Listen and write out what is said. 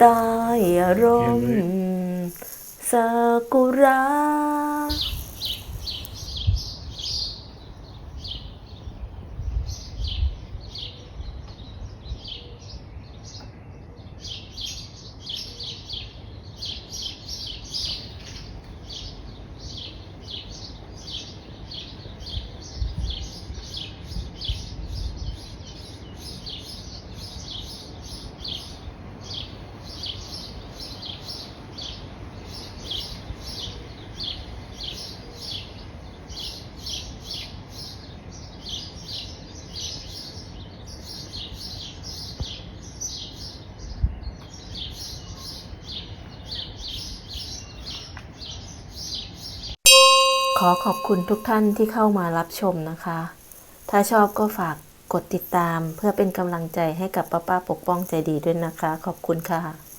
ใต้ร่มซากุระ ขอขอบคุณทุกท่านที่เข้ามารับชมนะคะ ถ้าชอบก็ฝากกดติดตามเพื่อเป็นกำลังใจให้กับป้าป้าปกป้องใจดีด้วยนะคะ ขอบคุณค่ะ